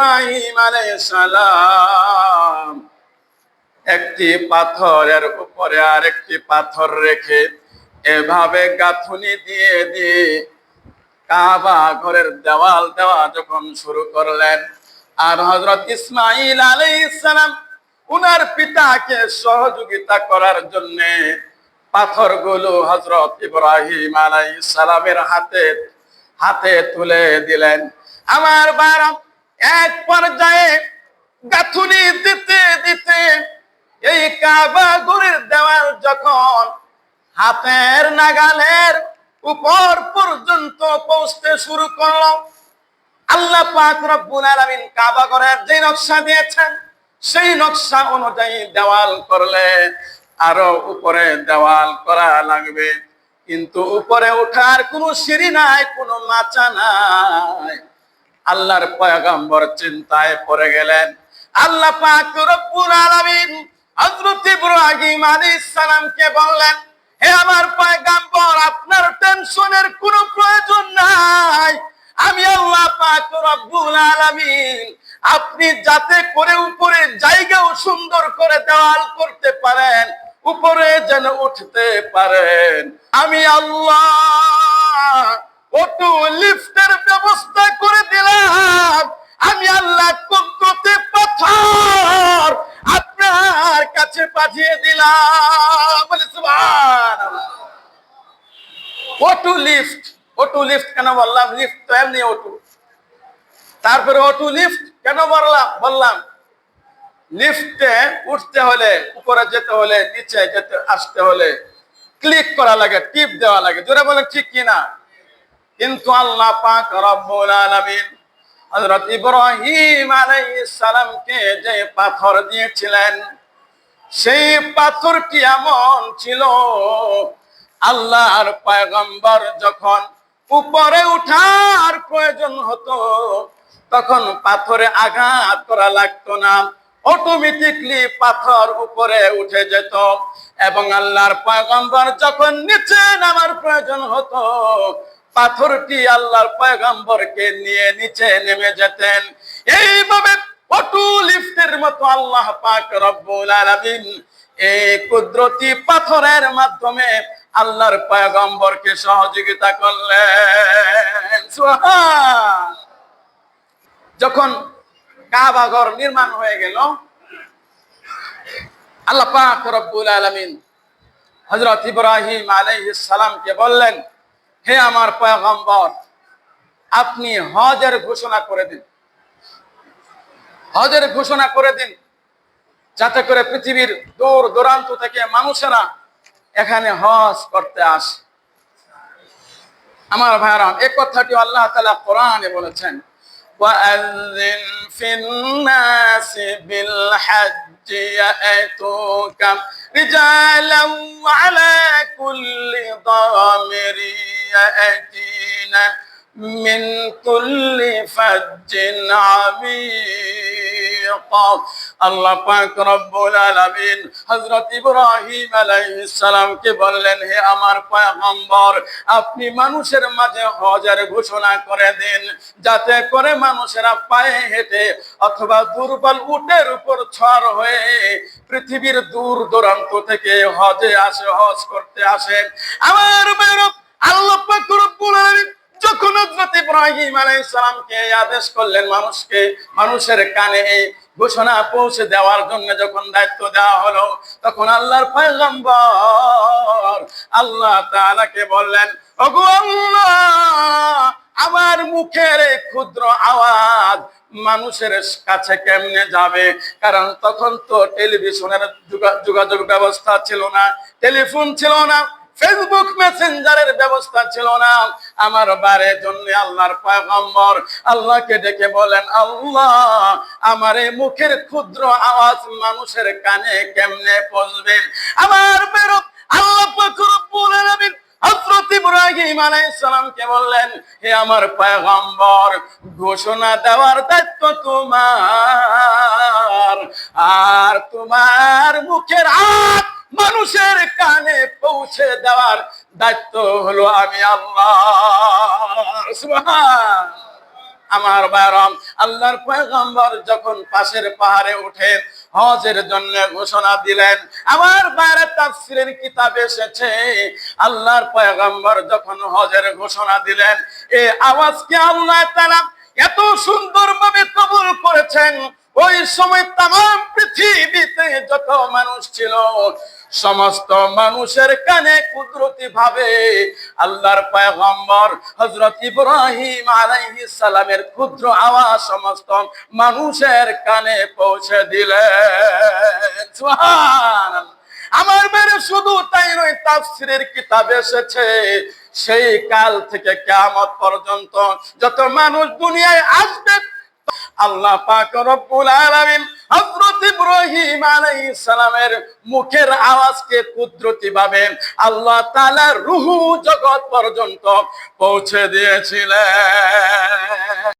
ইব্রাহিম সালাম একটি পাথরের উপরে আর একটি পাথর রেখে এভাবে গাঁথুনি দিয়ে দিয়ে কাবা ঘরের দেওয়াল দেওয়া যখন শুরু করলেন, আর হজরত ইসমাইল আলাইহিস সালাম উনার পিতাকে সহযোগিতা করার জন্যে পাথরগুলো হজরত ইব্রাহিম আলাইহিস সালামের হাতে হাতে তুলে দিলেন। আমার বারাম গাথুনি দিতে দিতে এই কাবা দেওয়াল যখন হাতের নাগালের উপর পর্যন্ত পৌঁছতে শুরু করল, আল্লাহ পাক রব্বুল আলামিন কাবা যে নকশা দিয়েছেন, সেই নকশা অনুযায়ী দেওয়াল করলে আরও উপরে দেওয়াল করা লাগবে। কিন্তু উপরে ওঠার কোনো সিঁড়ি নাই, কোনো মাচা নাই। আল্লাহর পয়গম্বর চিন্তায় পড়ে গেলেন আল্লাহ পাক রব্বুল আলামিন হযরত ইব্রাহিম আলাইহিস সালামকে বললেন, হে আমার পয়গম্বর, আপনার টেনশনের কোনো প্রয়োজন নাই। আমি আল্লাহ পাক রব্বুল আলামিন আপনি যাতে করে উপরে জায়গাও সুন্দর করে দেওয়াল করতে পারেন, উপরে যেন উঠতে পারেন। আমি আল্লাহ অটো লিফটের ব্যবস্থা করে দিলাম। আমি আল্লাহ কুদরতে পাথর আপনার কাছে পাঠিয়ে দিলাম। লিফট লিফট কেন বললাম? লিফট তো এমনি তারপরে অটো লিফট কেন বললাম? বললাম লিফটে উঠতে হলে, উপরে যেতে হলে, নিচে যেতে, আসতে হলে ক্লিক করা লাগে টিপ দেওয়া লাগে। জোরে বলেন, ঠিক কিনা কিন্তু আল্লাহ পাক রব্বুল আলামিন হযরত ইব্রাহিম আলাইহিস সালামকে যে পাথর দিয়েছিলেন সেই পাথরটি এমন ছিল, আল্লাহর পয়গম্বর যখন উপরে উঠার প্রয়োজন হতো, তখন পাথরে আঘাত করা লাগতো না। অটোমেটিকলি পাথর উপরে উঠে যেত এবং আল্লাহর পয়গম্বর যখন নিচে নামার প্রয়োজন হতো, পাথরটি আল্লাহর পয়গম্বরকে নিয়ে নিচে নেমে যেতেন। এইভাবে লিফটের মতো আল্লাহ পাক রব্বুল আলামিন এই কুদরতি পাথরের মাধ্যমে আল্লাহর পয়গম্বরকে সহযোগিতা করলেন। যখন কাবা ঘর নির্মাণ হয়ে গেল, আল্লাহ পাক রব্বুল আলামিন হযরত ইব্রাহিম আলাইহিস সালামকে বললেন, হে আমার পয়গম্বর, আপনি হজের ঘোষণা করে দিন। হজের ঘোষণা করে দিন যাতে করে পৃথিবীর দূর দূরান্ত থেকে মানুষেরা এখানে হজ করতে আসে আমার ভাইরাম এই কথাটি আল্লাহ তালা কোরআনে বলেছেন وأذن في الناس بالحج يأتوك رجالا وعلى كل ضامر يأتين من كل فج عميق আল্লাহ পাক রব্বুল আলামিন হযরত ইব্রাহিম আলাইহিস সালামকে বললেন হে আমার পয়গম্বর আপনি মানুষের মাঝে হজের ঘোষণা করে দিন যাতে করে মানুষেরা পায়ে হেঁটে অথবা দুর্বল উটের উপর ছড় হয়ে পৃথিবীর দূর দূরান্ত থেকে হজে আসে হজ করতে আসেন আমার ইব্রাহিম আলাইহিস সালামকে আদেশ করলেন মানুষকে, মানুষের কানে ঘোষণা পৌঁছে দেওয়ার জন্য যখন দায়িত্ব দেওয়া হলো, তখন আল্লাহর পয়গম্বর আল্লাহ তাআলাকে বললেন আমার মুখের এই ক্ষুদ্র আওয়াজ মানুষের কাছে কেমনে যাবে? কারণ তখন তো টেলিভিশনের যোগা- যোগাযোগ ব্যবস্থা ছিল না, টেলিফোন ছিল না ফেসবুক মেসেঞ্জারের ব্যবস্থা ছিল না। আমার বারের জন্য আল্লাহর পয়গম্বর আল্লাহকে ডেকে বলেন, আল্লাহ, আমার এই মুখের ক্ষুদ্র আওয়াজ মানুষের কানে কেমনে পৌঁছবে? আমার বেরো আল্লাহ ইব্রাহিম বললেন, হে আমার পয়গম্বর, ঘোষণা দেওয়ার দায়িত্ব তোমার। আর তোমার মুখের আত মানুষের কানে পৌঁছে দেওয়ার দায়িত্ব হলো আমি আল্লাহ। আমার বারাম আল্লাহর পয়গম্বর যখন পাশের পাহাড়ে উঠে হজের জন্য ঘোষণা দিলেন, আমার বাইরে তাফসিরের কিতাব এসেছে। আল্লাহর পয়গম্বর যখন হজের ঘোষণা দিলেন এই আওয়াজকে আল্লাহ তাআলা এত সুন্দরভাবে কবুল করেছেন। ওই সময় তাম পৃথিবীতে যত মানুষ ছিল সমস্ত মানুষের কানে কুদরতি ভাবে আল্লাহর পয়গম্বর হযরত ইব্রাহিম আলাইহিস সালামের ক্ষুদ্র আওয়াজ সমস্ত মানুষের কানে পৌঁছে সুবহানাল্লাহ। আমার বেড়ে শুধু তাই নয়, তাফসিরের কিতাব এসেছে। সেই কাল থেকে কিয়ামত পর্যন্ত যত মানুষ দুনিয়ায় আসবে, আল্লাহ পাক রব্বুল আলামিন ইব্রাহিম আলাইহিস সালামের মুখের আওয়াজকে কুদরতি ভাবে আল্লাহ তাআলা রূহ জগৎ পর্যন্ত পৌঁছে দিয়েছিলেন।